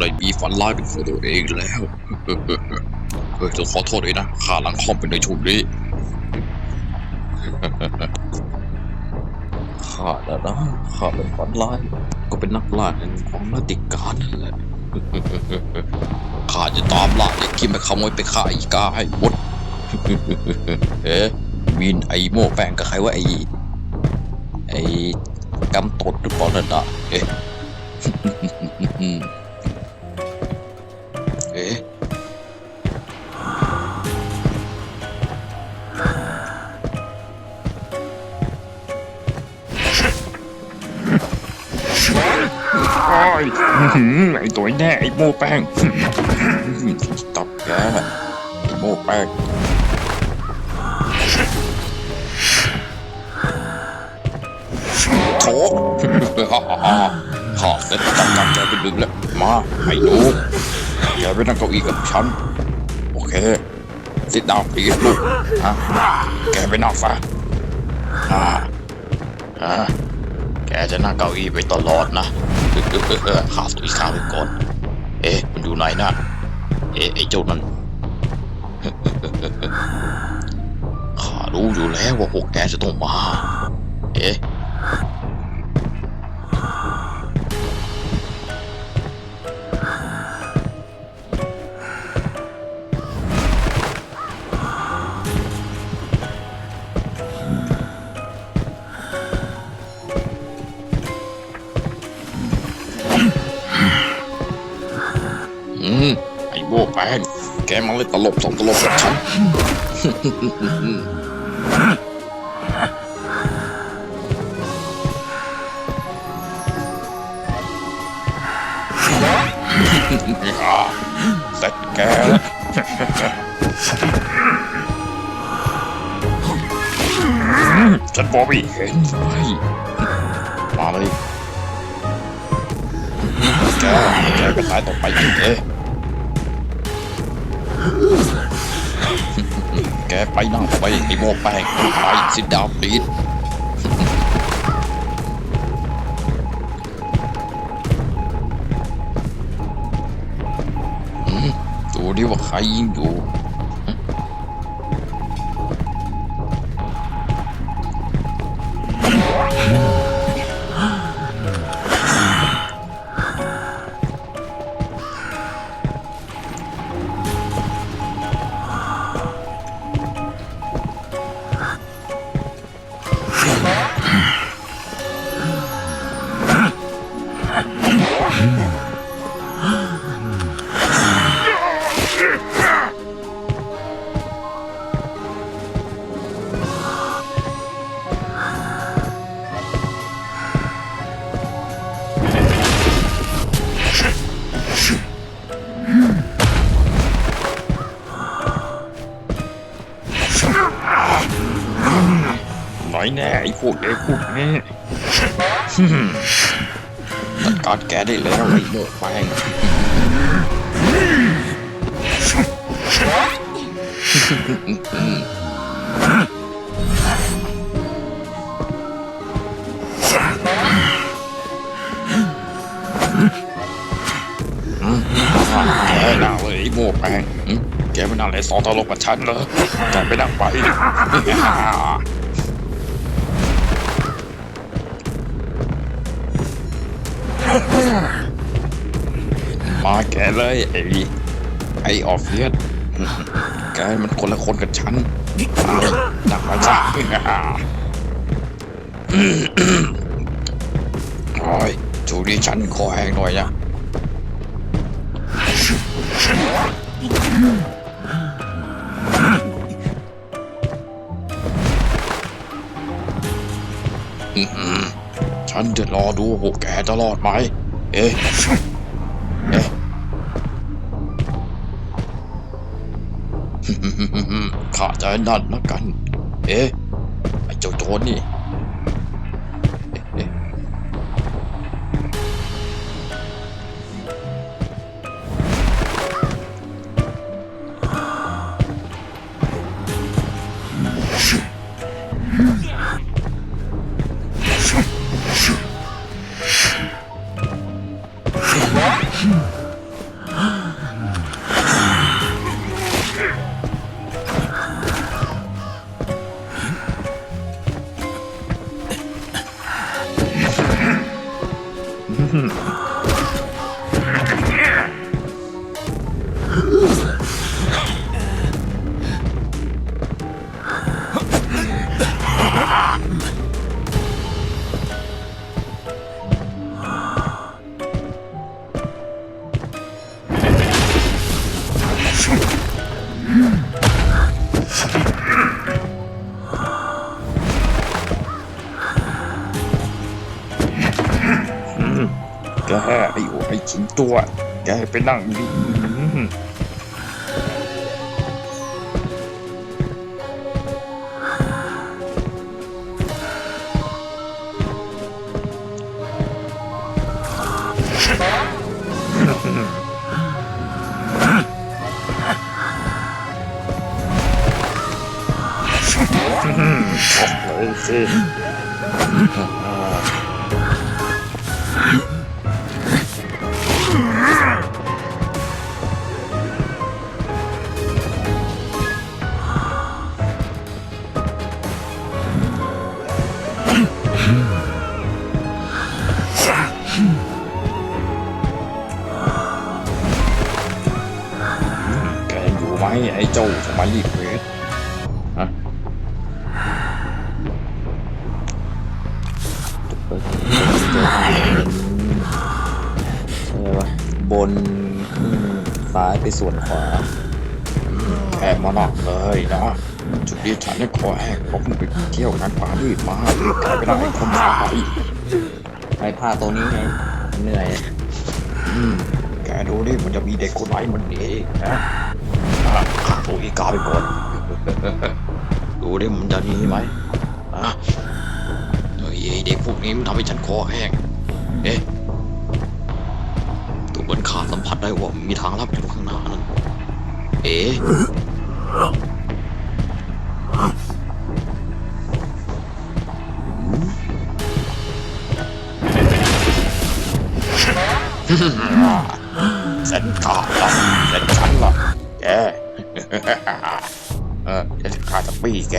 ได้มีฝันร้ายเป็นของตัวเองแล้วเฮ้ยจะขอโทษด้วยนะข้าหลังคอมเป็นในช่วงนี้ข้าแล้วนะข้าเป็นฝันร้ายก็เป็นนักล่าแห่งของนาติการนั่นแหละข้าจะตามล่าไอ้กิมไปขโมยไปฆ่าอีกาให้หมดเอ๊ะวินไอโม่แป้งกับใครว่าไอไอกำตดหรือเปล่านั่นนะเอ๊ะ อ๊ะโอ้ยอื้อหือไอ้ตัวแน่ไอ้โม่แป้งตับแกไอ้โม่แป้งโถข้าเสร็จจัดการแกไปดึงแล้ว มาไอ้ห นูแกไปนั่งเก้าอี้กับฉัน โอเคสิดาวปีลูกฮะแกไปนั่งฟ้าอ่าอ่าแกจะนั่งเก้าอี้ไปตลอดนะข้าวตุยข้าไปก่อน เอ๊ะมันอยู่ไหนนะเอ๊ะไอ้เจ้านั้นข้ารู้อยู่แล้วว่าพวกแกจะต้องมา เอ๊ะ แกมาเล่นตลบสองตลบกับฉันอ่าเสร็จแกแล้วฉันบอกไม่เห็นเฮ้ยมาเลยแกแกก็ตายต่อไปอีกเอ๊ะ แกไปนั่งไปไอ้โมแป้งไปสิดาวปีดดูดิว่าใครยิงอยู่ แน่ไอ้พวกเด็กพวกนี้จัดการแกได้แล้วไอ้โม่แป้งแกนั่งเลยไอ้โม่แปงแกไปนั่งเลยสองตลกกับฉันเหรอแกไปนั่งไป มาแกเลยไอ้ไอ้ออฟฟิศแกมันคนละคนกับฉันนั่งมาจ้าโอ้ยจูดีฉันคอแห้งหน่อยนะอื้อหือ ฉันจะรอดูพวกแกจะรอดไหม เอ๊ะ เอ๊ะ ข้าจะนั่นนะกัน เอ๊ะ ไอ้เจ้าโจรนี่ แก็ให้อยู่ให้ชินตัวแกให้ไปนั่งดิ สมัยรีเควสฮ บนซ้ายไปส่วนขวาแค่มานักเลยนะ จุดนี้ฉันได้ขอแหกผมไปเที่ยวงานปารีสมาแกลไปนั่งไอ้คนขายไอ้ผ้าตัวนี้ไงเหนื่อยอืมแกดูดิมันจะมีเด็กคนไหนมันดีนะฆ่าตัวอีกาไปก่อนดูดิมันจะดีไหมอะเฮ้ยไอเด็กพวกนี้มันทำให้ฉันคอแห้งเอ๊ะ มือนขาสัมผัสได้ว่ามีทางลับอยู่ข้างหน้านั้นเอ๊ะเสร็จข้าละเสร็จฉันละแกเออเสร็จข้าจะปี้แก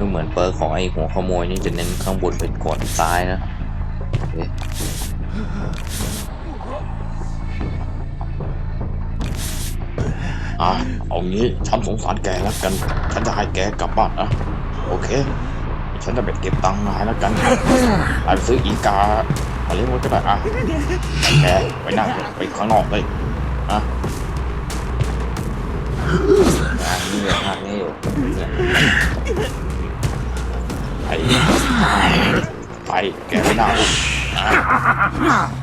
ดูเหมือนเปิร์ของไอ้หัวขโมยนี่จะเน้นข้างบนเป็นก่อนซ้ายนะเอ๊ะอะเอางี้ฉันสงสารแกแล้วกัน ฉันจะให้แกกลับบ้านนะโอเค ฉันจะไปเก็บตังค์นายแล้วกันไปซื้ออีกามาเลี้ยงไว้ก็ได้อะให้แกไปนั่งไปข้างนอกเลยอะนนี้งานนี้อยู่นี่ ไป ไป แกไปนั่งอะ